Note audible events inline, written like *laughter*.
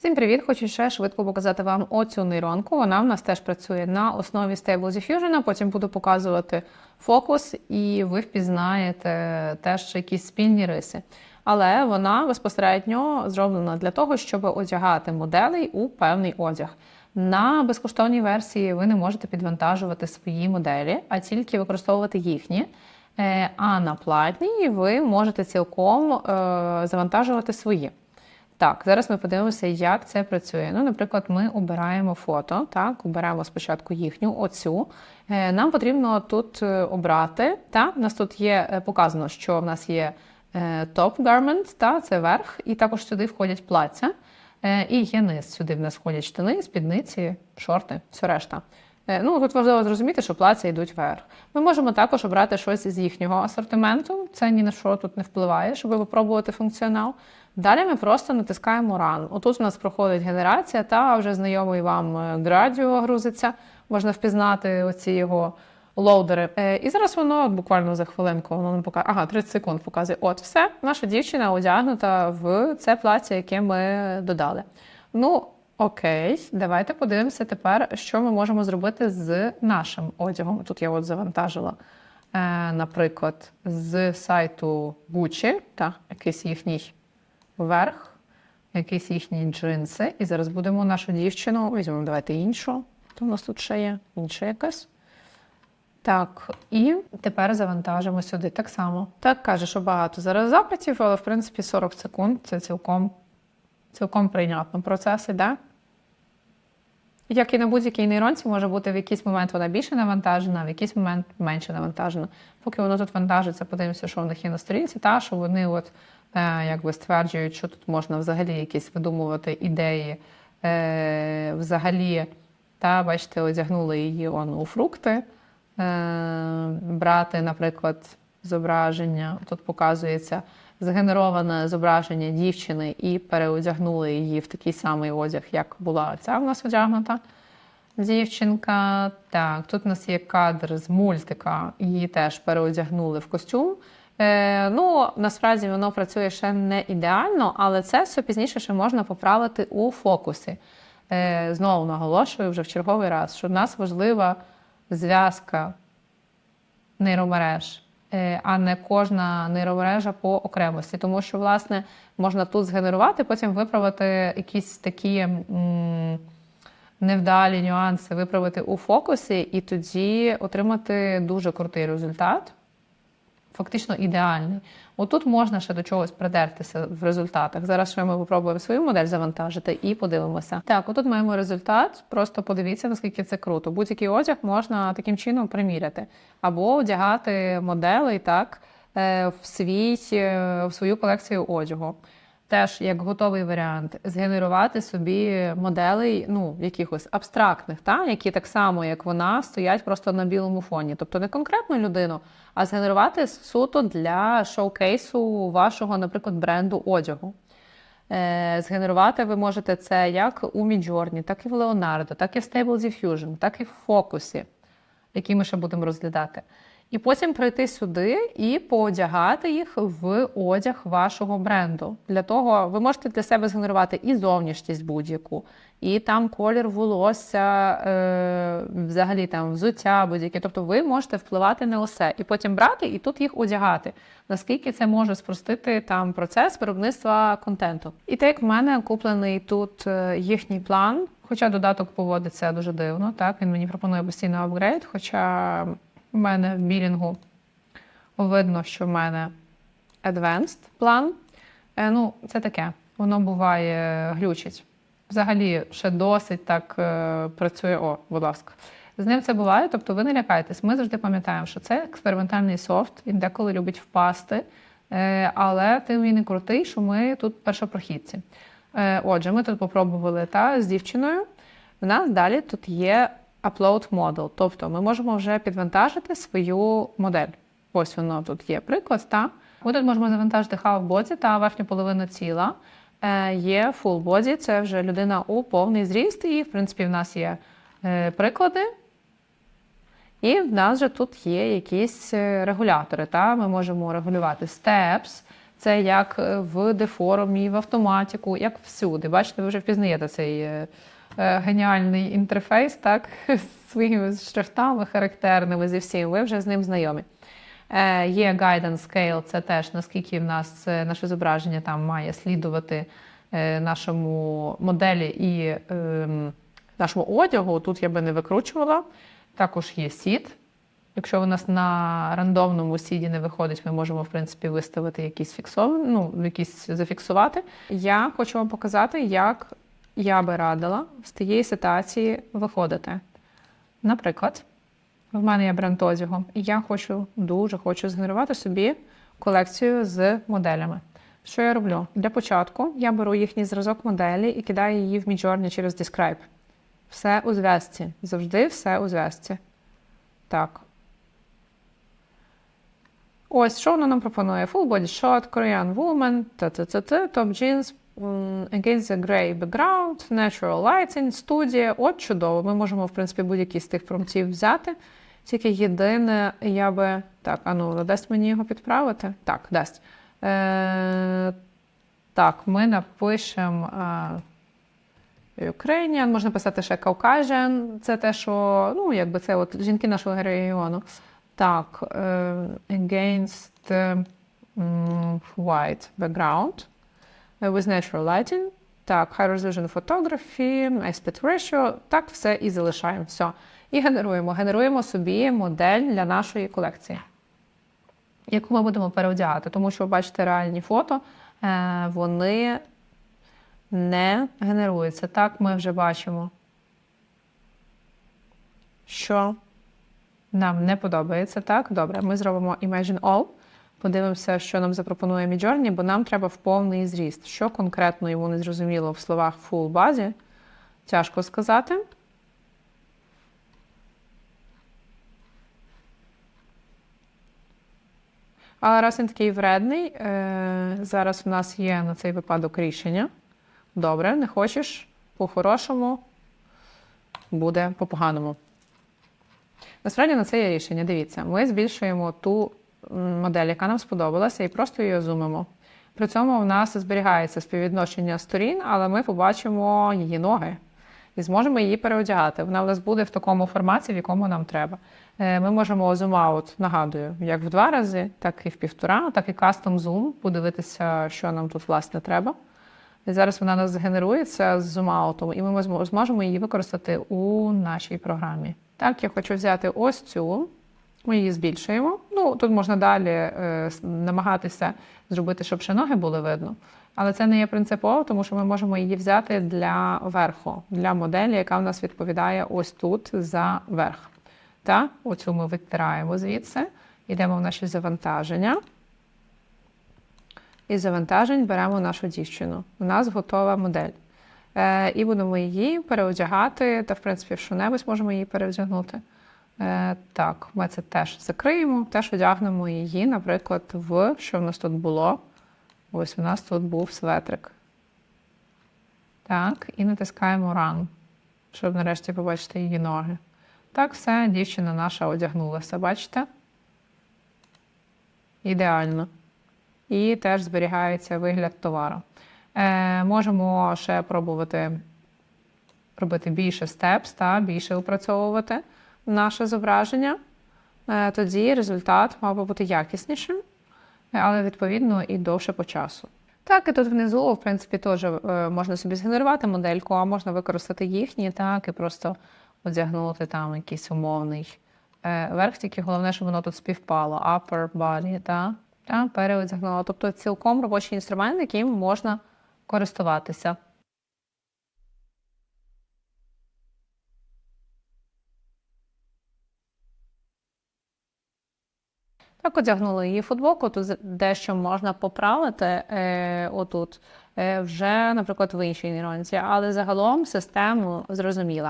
Всім привіт! Хочу ще швидко показати вам оцю нейронку. Вона в нас теж працює на основі Stable Diffusion. Потім буду показувати фокус, і ви впізнаєте теж якісь спільні риси. Але вона безпосередньо зроблена для того, щоб одягати моделей у певний одяг. На безкоштовній версії ви не можете підвантажувати свої моделі, а тільки використовувати їхні. Е, А на платній ви можете цілком е, завантажувати свої. Так, зараз ми подивимося, як це працює. Ну, наприклад, ми обираємо фото, так, оберемо спочатку їхню, оцю. Е, Нам потрібно тут е, обрати. Та, у нас тут є е, показано, що в нас є е, top garment, та, це верх, і також сюди входять плаття. І є низ. Сюди в нас входять штани, спідниці, шорти, все решта. Е, Ну, тут важливо зрозуміти, що плаття йдуть вверх. Ми можемо також обрати щось із їхнього асортименту. Це ні на що тут не впливає, щоб випробувати функціонал. Далі ми просто натискаємо Run. Отут у нас проходить генерація, та вже знайомий вам е, Gradio грузиться. Можна впізнати оці його лоудери. Е, І зараз воно буквально за хвилинку воно нам показує. Ага, 30 секунд показує. От все, наша дівчина одягнута в це плаття, яке ми додали. Ну, окей, давайте подивимося тепер, що ми можемо зробити з нашим одягом. Тут я от завантажила, е, наприклад, з сайту Gucci, та, якийсь їхній верх, якісь їхні джинси. І зараз будемо нашу дівчину. Візьмемо, давайте іншу. То у нас тут ще є інша якась. Так, і тепер завантажимо сюди так само. Так каже, що багато зараз запитів, але в принципі 40 секунд це цілком, цілком прийнятно. Процес іде. Як і на будь-якій нейронці, може бути в якийсь момент вона більше навантажена, в якийсь момент менше навантажена. Поки воно тут вантажиться, подивимося, що в них є на сторінці, та що вони от, е, якби стверджують, що тут можна взагалі якісь видумувати ідеї. Е, взагалі, та, бачите, одягнули її он, у фрукти. Е, брати, наприклад, зображення. Тут показується згенероване зображення дівчини і переодягнули її в такий самий одяг, як була ця в нас одягнута дівчинка. Так, тут у нас є кадр з мультика, її теж переодягнули в костюм. Е, ну, насправді воно працює ще не ідеально, але це все пізніше ще можна поправити у фокусі. Е, знову наголошую вже в черговий раз, що в нас важлива зв'язка нейромереж, а не кожна нейромережа по окремості. Тому що, власне, можна тут згенерувати, потім виправити якісь такі невдалі нюанси, виправити у фокусі, і тоді отримати дуже крутий результат. Фактично ідеальний. Отут можна ще до чогось придертися в результатах. Зараз ще ми попробуємо свою модель завантажити і подивимося. Так, отут маємо результат. Просто подивіться, наскільки це круто. Будь-який одяг можна таким чином приміряти або одягати моделей так е, в свій е, в свою колекцію одягу. Теж як готовий варіант, згенерувати собі моделей, ну якихось абстрактних, та які так само, як вона, стоять просто на білому фоні. Тобто не конкретну людину, а згенерувати суто для шоукейсу вашого, наприклад, бренду одягу. Е, Згенерувати ви можете це як у Midjourney, так і в Leonardo, так і в Stable Diffusion, так і в Focus, які ми ще будемо розглядати. І потім прийти сюди і поодягати їх в одяг вашого бренду. Для того ви можете для себе згенерувати і зовнішність будь-яку, і там колір волосся, е, взагалі там взуття будь-яке. Тобто ви можете впливати на усе і потім брати і тут їх одягати. Наскільки це може спростити там процес виробництва контенту? І так як в мене куплений тут е, їхній план, хоча додаток поводиться дуже дивно, так він мені пропонує постійно апгрейд, хоча. У мене в білінгу видно, що в мене advanced план. Е, ну, це таке, воно буває глючить. Взагалі, ще досить так е, працює. О, будь ласка. З ним це буває, тобто ви не лякайтесь. Ми завжди пам'ятаємо, що це експериментальний софт, він деколи любить впасти, е, але тим він і крутий, що ми тут першопрохідці. Е, отже, ми тут попробували та, з дівчиною. У нас далі тут є upload model, тобто ми можемо вже підвантажити свою модель. Ось воно тут є приклад. Та ми тут можемо завантажити half body та верхню половину тіла. Е, Є full body, це вже людина у повний зріст, і в принципі в нас є е, приклади. І в нас же тут є якісь е, регулятори. Та? Ми можемо регулювати steps, Це як е, в деформі, в автоматіку, як всюди. Бачите, ви вже впізнаєте цей е, геніальний інтерфейс, так, *laughs* з своїми шрифтами характерними зі всім. Ви вже з ним знайомі. Е, Є guidance scale, це теж наскільки в нас е, наше зображення там має слідувати е, нашому моделі і ем, нашому одягу. Тут я би не викручувала. Також є сід. Якщо у нас на рандомному сіді не виходить, ми можемо в принципі виставити якісь фіксовані, ну, якісь зафіксувати. Я хочу вам показати, як я би радила з тієї ситуації виходити. Наприклад, в мене є бренд одягу, і я хочу дуже хочу згенерувати собі колекцію з моделями. Що я роблю? Для початку я беру їхній зразок моделі і кидаю її в Midjourney через Describe. Все у зв'язці. Завжди все у зв'язці. Так. Ось, що воно нам пропонує? Full body shot, Korean woman, та-та-та-та, top jeans, against the grey background, natural lighting, студія. От чудово. Ми можемо, в принципі, будь-який з тих промптів взяти. Тільки єдине, я би. Так, а ну, дасть мені його підправити? Так, дасть. Е, так, ми напишемо. Ukrainian, можна писати ще Caucasian, це те, що, ну, якби це от жінки нашого регіону. Так, е, against white background with natural lighting. Так, high resolution photography, aspect ratio. Так, все і залишаємо. Все. І генеруємо. Генеруємо собі модель для нашої колекції, яку ми будемо переодягати. Тому що ви бачите реальні фото, е, вони не генеруються. Так, ми вже бачимо, що нам не подобається. Так, добре, ми зробимо Imagine All. Подивимося, що нам запропонує Midjourney, бо нам треба в повний зріст. Що конкретно йому не зрозуміло в словах full базі, тяжко сказати. Але раз він такий вредний, е, зараз в нас є на цей випадок рішення. Добре, не хочеш по-хорошому, буде по-поганому. Насправді на це є рішення. Дивіться, ми збільшуємо ту модель, яка нам сподобалася, і просто її зумимо. При цьому в нас зберігається співвідношення сторін, але ми побачимо її ноги і зможемо її переодягати. Вона в нас буде в такому форматі, в якому нам треба. Е, Ми можемо зум-аут, нагадую, як в два рази, так і в півтора, так і кастом зум, подивитися, що нам тут власне треба. І зараз вона нас згенерується з зум-аутом, і ми зможемо її використати у нашій програмі. Так, я хочу взяти ось цю. Ми її збільшуємо. Ну, тут можна далі е, намагатися зробити, щоб ще ноги були видно. Але це не є принципово, тому що ми можемо її взяти для верху, для моделі, яка в нас відповідає ось тут за верх. Та оцю ми витираємо звідси, йдемо в наші завантаження. Із завантажень беремо нашу дівчину. У нас готова модель. Е, і будемо її переодягати, та, в принципі, що-небудь можемо її переодягнути. Е, так, ми це теж закриємо, теж одягнемо її, наприклад, в що в нас тут було. Ось у нас тут був светрик. Так, і натискаємо Run, щоб нарешті побачити її ноги. Так, все, дівчина наша одягнулася, бачите? Ідеально. І теж зберігається вигляд товару. Е, можемо ще пробувати робити більше степс, та, більше опрацьовувати наше зображення. Е, тоді результат мав би бути якіснішим, е, але відповідно і довше по часу. Так, і тут внизу, в принципі, теж е, можна собі згенерувати модельку, а можна використати їхні, так, і просто одягнути там якийсь умовний верх, тільки головне, щоб воно тут співпало. Upper body, та, та переодягнула. Тобто цілком робочий інструмент, яким можна користуватися. Так, одягнули її футболку, тут дещо можна поправити е, отут, е, вже, наприклад, в іншій нейронці, але загалом систему зрозуміла.